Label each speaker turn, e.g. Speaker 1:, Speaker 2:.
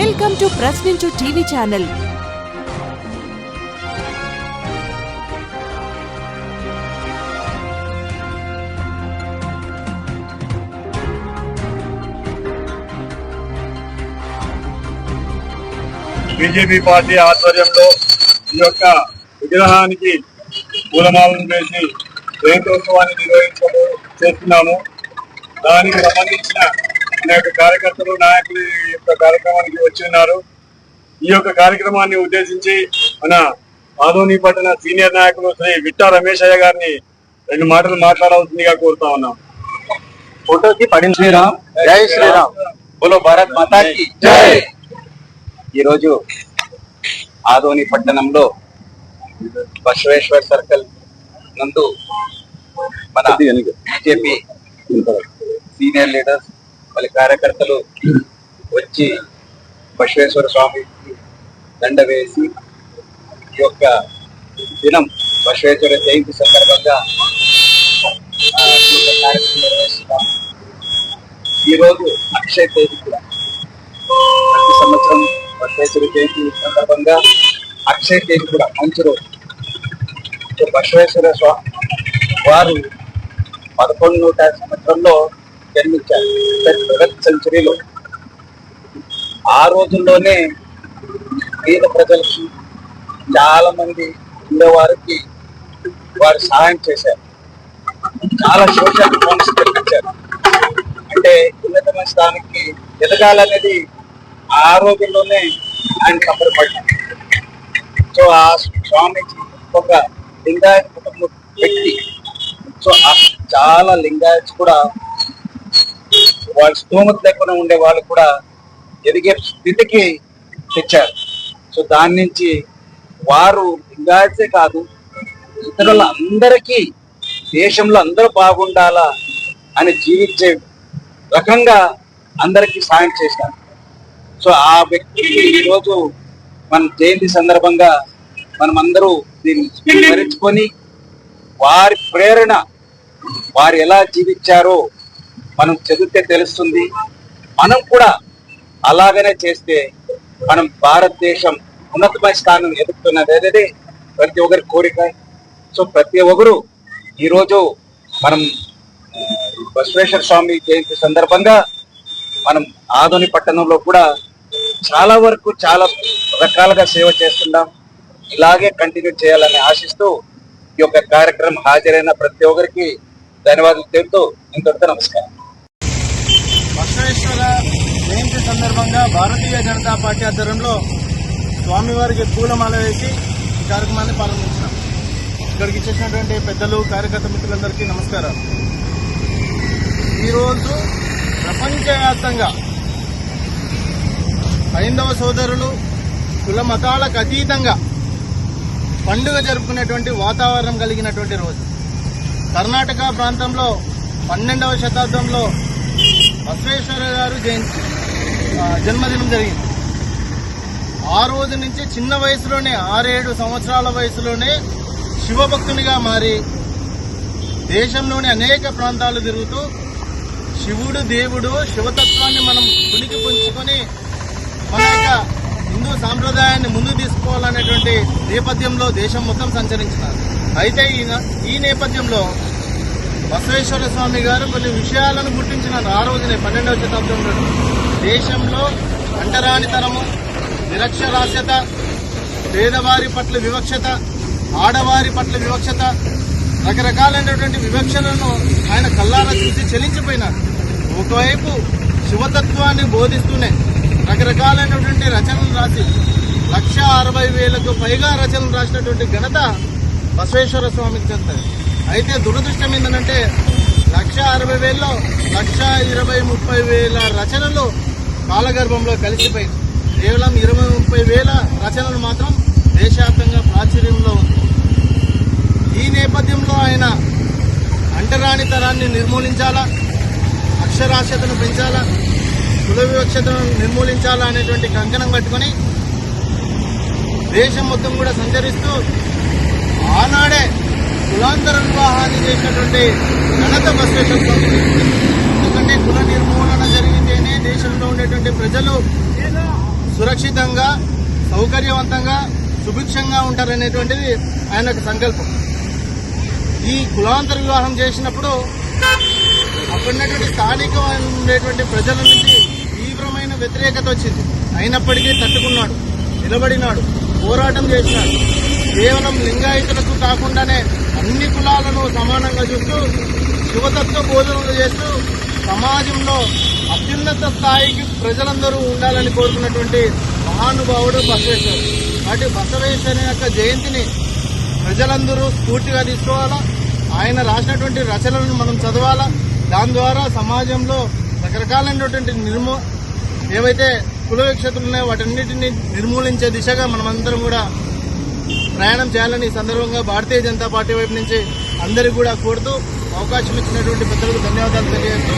Speaker 1: Welcome to Prashninchu TV channel
Speaker 2: BJP party ఆధ్వర్యంలో ఈ యొక్క విగ్రహానికి పూలమాలను వేసి జయంతోత్సవాన్ని నిర్వహించడం చేస్తున్నాము. దానికి సంబంధించిన అనేక కార్యకర్తలు నాయకులు ఈ యొక్క కార్యక్రమానికి వచ్చి ఉన్నారు. ఈ యొక్క కార్యక్రమాన్ని ఉద్దేశించి మన ఆదోని పట్టణ సీనియర్ నాయకులు శ్రీ విట్టా రమేష్ అయ్య గారిని రెండు మాటలు మాట్లాడవలసిందిగా కోరుతా ఉన్నాం.
Speaker 3: ఫోటోకి పడిన శ్రీరామ్. జై శ్రీరామ్. బోలో భారత్ మాతాకి. జై. ఈరోజు ఆదోని పట్టణంలో బసవేశ్వర్ సర్కిల్ నందు మన బీజేపీ సీనియర్ లీడర్స్ పలు కార్యకర్తలు వచ్చి బసవేశ్వర స్వామికి దండ వేసి ఈ యొక్క దినం బసవేశ్వర జయంతి సందర్భంగా ఈ కార్యక్రమం రోజు అక్షయ తేదీ కూడా. ప్రతి సంవత్సరం బసవేశ్వర జయంతి సందర్భంగా అక్షయ తేదీ కూడా మంచి రోజు. బశ్వేశ్వర బసవేశ్వర స్వామి వారు పదకొండు నూట సంవత్సరంలో జన్మించారు సెవెంత్ సెంచరీలో ఆ రోజుల్లోనే పేద ప్రజలకి చాలా మంది ఉండేవారికి వారు సహాయం చేశారు. చాలా సోషల్ ఫోన్స్ కల్పించారు అంటే ఉన్నతమైన స్థానానికి ఎదగాలనేది ఆ రోజుల్లోనే ఆయన సంబరపడ్డారు సో ఆ స్వామీజీ ఒక లింగాయత్ కుటుంబ వ్యక్తి. సో చాలా లింగాయత్స్ కూడా వాళ్ళ స్తోమత లేకుండా ఉండే వాళ్ళు కూడా ఎదిగే స్థితికి తెచ్చారు. సో దాని నుంచి వారు లింగాయత్సే కాదు ఇతరుల అందరికీ దేశంలో అందరూ బాగుండాలా అని జీవించే రకంగా అందరికీ సాయం చేశారు. సో ఆ వ్యక్తి ఈరోజు మన జయంతి సందర్భంగా మనం అందరూ దీన్ని స్మరించుకొని వారి ప్రేరణ వారు ఎలా జీవించారో మనం చదివితే తెలుస్తుంది. మనం కూడా అలాగనే చేస్తే మనం భారతదేశం ఉన్నతమైన స్థానం ఎదుగుతున్నది. అనేది ప్రతి ఒక్కరి కోరిక. సో ప్రతి ఒక్కరు ఈరోజు మనం బసవేశ్వర స్వామి జయంతి సందర్భంగా మనం ఆదోని పట్టణంలో కూడా చాలా వరకు చాలా రకాలుగా సేవ చేస్తున్నాం ఇలాగే కంటిన్యూ చేయాలని ఆశిస్తూ ఈ యొక్క కార్యక్రమం హాజరైన ప్రతి ఒక్కరికి ధన్యవాదాలు తెలుపుతూ ఇంతటితో నమస్కారం.
Speaker 4: బసవేశ్వర జయంతి సందర్భంగా భారతీయ జనతా పార్టీ ఆధ్వర్యంలో స్వామివారికి పూలమాల వేసి ఈ కార్యక్రమాన్ని ప్రారంభించాం. ఇక్కడికి ఇచ్చేసినటువంటి పెద్దలు కార్యకర్త మిత్రులందరికీ నమస్కారం ఈరోజు ప్రపంచవ్యాప్తంగా హైందవ సోదరులు కుల మతాలకు అతీతంగా పండుగ జరుపుకునేటువంటి వాతావరణం కలిగినటువంటి రోజు. కర్ణాటక ప్రాంతంలో పన్నెండవ శతాబ్దంలో బసవేశ్వర గారు జయంతి జన్మదినం జరిగింది. ఆ రోజు నుంచి చిన్న వయసులోనే ఆరేడు సంవత్సరాల వయసులోనే శివభక్తునిగా మారి దేశంలోని అనేక ప్రాంతాలు తిరుగుతూ శివుడు దేవుడు శివతత్వాన్ని మనం పునికి పుంచుకొని మన యొక్క హిందూ సాంప్రదాయాన్ని ముందు తీసుకోవాలనేటువంటి నేపథ్యంలో దేశం మొత్తం సంచరించినారు. అయితే ఈ నేపథ్యంలో బసవేశ్వర స్వామి గారు కొన్ని విషయాలను గుర్తించినారు. ఆ రోజునే పన్నెండవ శతాబ్దంలో. దేశంలో అంటరానితనము నిరక్షరాస్యత పేదవారి పట్ల వివక్షత ఆడవారి పట్ల వివక్షత రకరకాలైనటువంటి వివక్షలను ఆయన కల్లారా చూసి చెలించిపోయినారు. ఒకవైపు శివతత్వాన్ని బోధిస్తూనే రకరకాలైనటువంటి రచనలు రాసి లక్ష అరవై వేలకు పైగా రచనలు రాసినటువంటి ఘనత బసవేశ్వర స్వామికి చెందుతుంది అయితే దురదృష్టం ఏంటంటే లక్ష అరవై వేలలో లక్ష ఇరవై ముప్పై వేల రచనలు కాలగర్భంలో కలిసిపోయింది. కేవలం ఇరవై ముప్పై వేల రచనలు మాత్రం దేశవ్యాప్తంగా ప్రాచుర్యంలో ఉంది. ఈ నేపథ్యంలో ఆయన అంటరాని తరాన్ని నిర్మూలించాలా? అక్షరాస్యతను పెంచాలా? కుల వివక్షతను నిర్మూలించాలా అనేటువంటి కంకణం కట్టుకొని దేశం మొత్తం కూడా సంచరిస్తూ వివాహాన్ని చేసినటువంటి ఘనత బసవేశ్వర స్వామి ఎందుకంటే కుల నిర్మూలన జరిగితేనే దేశంలో ఉండేటువంటి ప్రజలు సురక్షితంగా సౌకర్యవంతంగా సుభిక్షంగా ఉంటారనేటువంటిది ఆయన యొక్క సంకల్పం. ఈ కులాంతర వివాహం చేసినప్పుడు అక్కడున్నటువంటి స్థానిక ఉండేటువంటి ప్రజల నుంచి తీవ్రమైన వ్యతిరేకత వచ్చింది. అయినప్పటికీ తట్టుకున్నాడు నిలబడినాడు పోరాటం చేసినాడు. కేవలం లింగాయతులకు కాకుండానే అన్ని కులాలను సమానంగా చూస్తూ శివతత్వ బోధనలు చేస్తూ సమాజంలో అత్యున్నత స్థాయికి ప్రజలందరూ ఉండాలని కోరుకున్నటువంటి మహానుభావుడు బసవేశ్వరుడు. కాబట్టి బసవేశ్వరుని యొక్క జయంతిని ప్రజలందరూ స్ఫూర్తిగా తీసుకోవాలా? ఆయన రాసినటువంటి రచనలను మనం చదవాలా? దాని ద్వారా సమాజంలో రకరకాలైనటువంటి నిర్మూ ఏవైతే కుల విక్షతులు ఉన్నాయో వాటన్నిటిని నిర్మూలించే దిశగా మనమందరం కూడా ప్రయాణం చేయాలని ఈ సందర్భంగా భారతీయ జనతా పార్టీ వైపు నుంచి అందరికీ కూడా కోరుతూ అవకాశం ఇచ్చినటువంటి పెద్దలకు ధన్యవాదాలు తెలియజేస్తూ